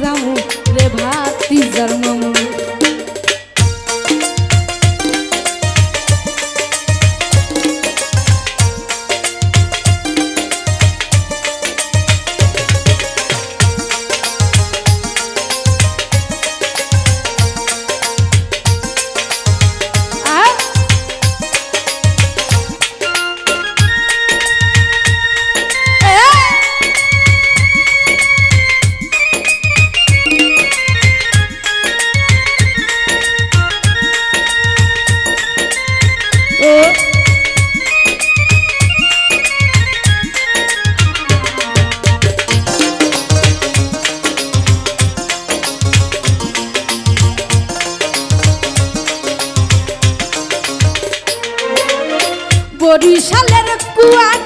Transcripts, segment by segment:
যামু রে ভাতি বরিশালের কুয়ার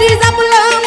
রিজার্ভ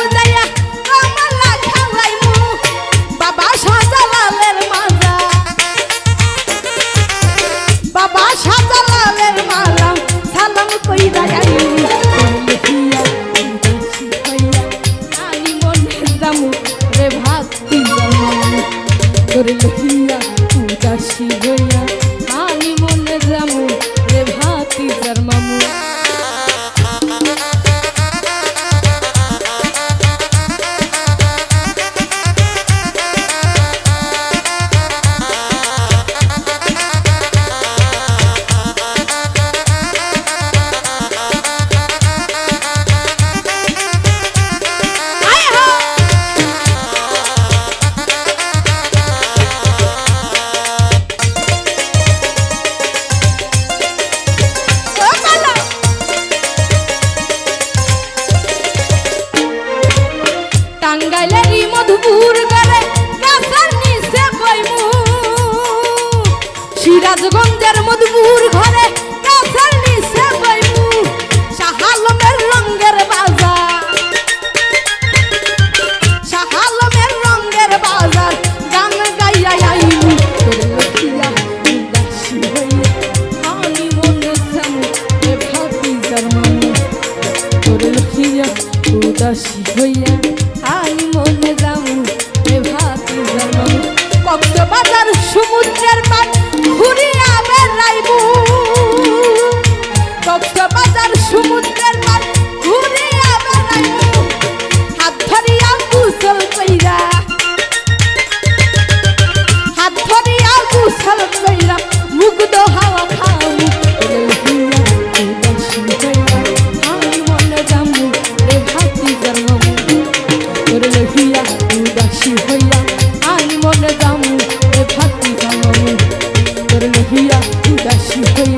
সিরাজগঞ্জের মধুপুর ঘরে Siempre